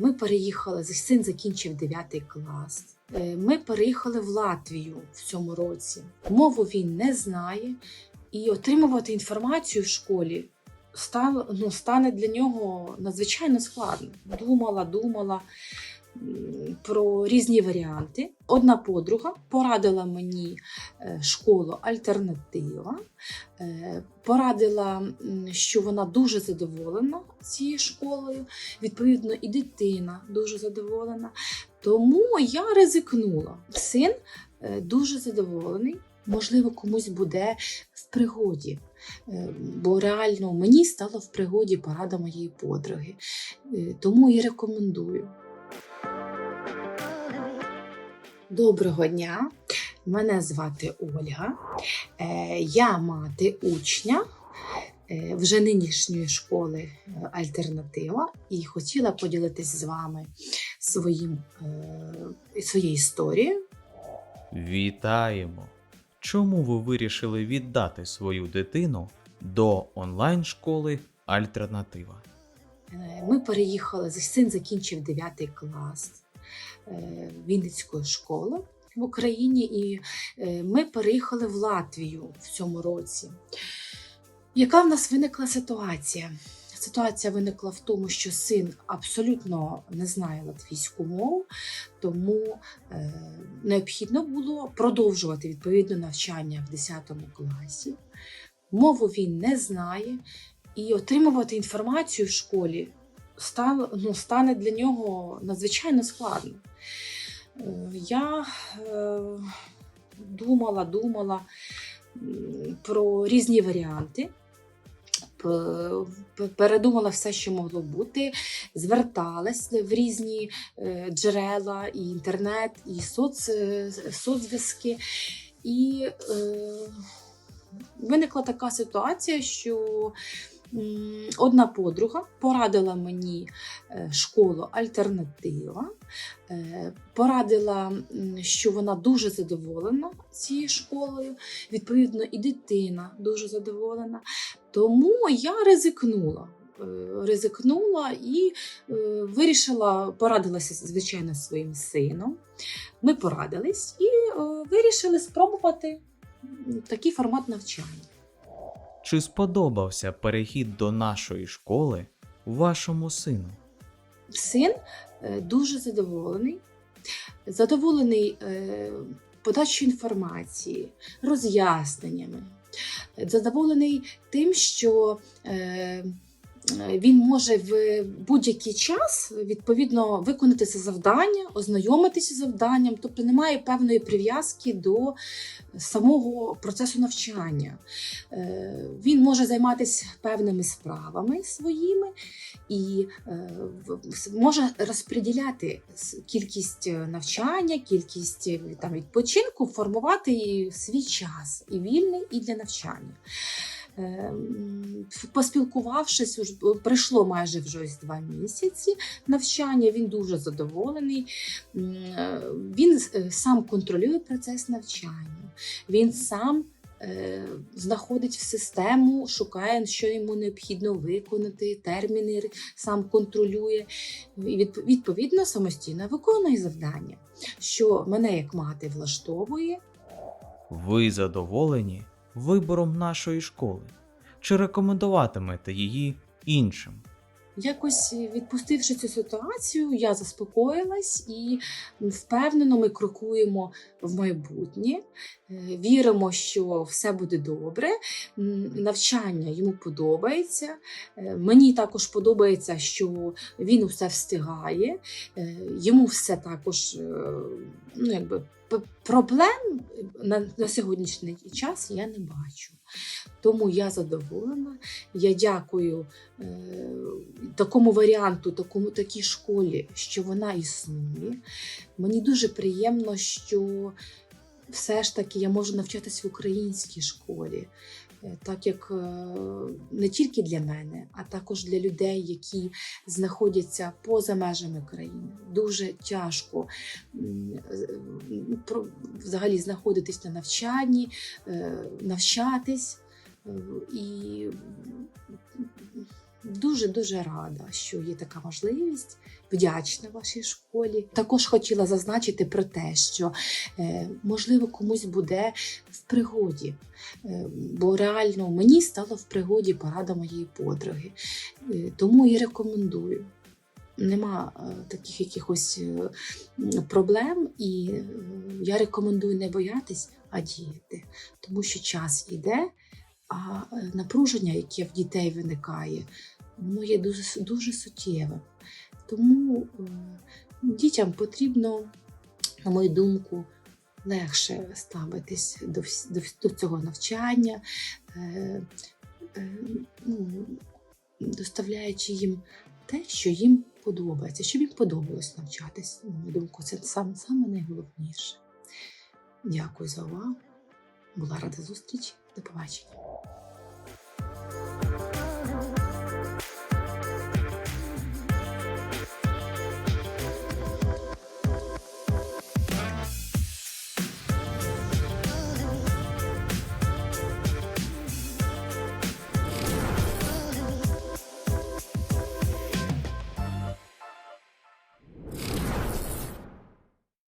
Ми переїхали, син закінчив 9 клас. Е, Ми переїхали в Латвію в цьому році. Мову він не знає, і отримувати інформацію в школі стало, ну, стане для нього надзвичайно складно. Думала, думала про різні варіанти. Одна подруга порадила мені е, школу Альтернатива, е, порадила, що вона дуже задоволена цією школою. Відповідно, і дитина дуже задоволена. Тому я ризикнула. Син е, дуже задоволений. Можливо, комусь буде в пригоді. Бо реально мені стала в пригоді порада моєї подруги. Тому і рекомендую. Доброго дня! Мене звати Ольга. Е, Я мати учня е, вже нинішньої школи е, Альтернатива і хотіла поділитися з вами своїм, своєю історією. Вітаємо! Чому ви вирішили віддати свою дитину до онлайн-школи Альтернатива? Ми переїхали, син закінчив 9 клас Вінницької школи в Україні, і е, ми переїхали в Латвію в цьому році. Яка в нас виникла ситуація? Ситуація виникла в тому, що син абсолютно не знає латвійську мову, тому е, необхідно було продовжувати відповідно навчання в 10 класі. Мову він не знає, і отримувати інформацію в школі стало, ну, стане для нього надзвичайно складно. Е, Я е, думала, думала про різні варіанти. Передумала все, що могло бути, зверталась в різні е, джерела, і інтернет, і соц, соцзв'язки. І е, виникла така ситуація, що одна подруга порадила мені е, школу Альтернатива, е, порадила, що вона дуже задоволена цією школою. Відповідно, і дитина дуже задоволена. Тому я ризикнула. Е, Ризикнула і вирішила, порадилася, звичайно, своїм сином. Ми порадились і вирішили спробувати такий формат навчання. Чи сподобався перехід до нашої школи вашому сину? Син е, дуже задоволений, задоволений е, подачою інформації, роз'ясненнями, задоволений тим, що е, він може в будь-який час відповідно виконати це завдання, ознайомитися з завданням, тобто немає певної прив'язки до самого процесу навчання. Е, Він може займатися певними справами своїми і е, може розподіляти кількість е, навчання, кількість е, там, відпочинку, формувати свій час і вільний, і для навчання. Е, м, Поспілкувавшись, пройшло майже вже ось два місяці навчання. Він дуже задоволений. Е, Він е, сам контролює процес навчання. Він сам е, знаходить в систему, шукає, що йому необхідно виконати, терміни сам контролює. І відповідно самостійно виконує завдання, що мене як мати влаштовує. Ви задоволені вибором нашої школи? Чи рекомендуватимете її іншим? Якось е, відпустивши цю ситуацію, я заспокоїлась і впевнено ми крокуємо в майбутнє. Е, Віримо, що все буде добре. Навчання йому подобається. Е, Мені також подобається, що він усе встигає. Йому все також ну, якби, проблем на, на сьогоднішній час я не бачу. Тому я задоволена. Я дякую е, такому варіанту, такому такій школі, що вона існує. Мені дуже приємно, що все ж таки я можу навчатися в українській школі, так як е, не тільки для мене, а також для людей, які знаходяться поза межами країни. Дуже тяжко е, взагалі знаходитись на навчанні, е, навчатись. І дуже дуже рада, що є така можливість, вдячна вашій школі. Також хотіла зазначити про те, що е, можливо комусь буде в пригоді, Е, бо реально мені стало в пригоді порада моєї подруги. Е, Тому і рекомендую. Нема таких якихось проблем, і я рекомендую не боятись, а діяти, тому що час іде, а напруження, яке в дітей виникає, воно є дуже, дуже суттєвим. Тому е, дітям потрібно, на мою думку, легше ставитись до, до, до цього навчання, е, е, ну, доставляючи їм те, що їм подобається, щоб їм подобалось навчатись. На мою думку, це саме, саме найголовніше. Дякую за увагу. Була рада зустрічі. До побачення.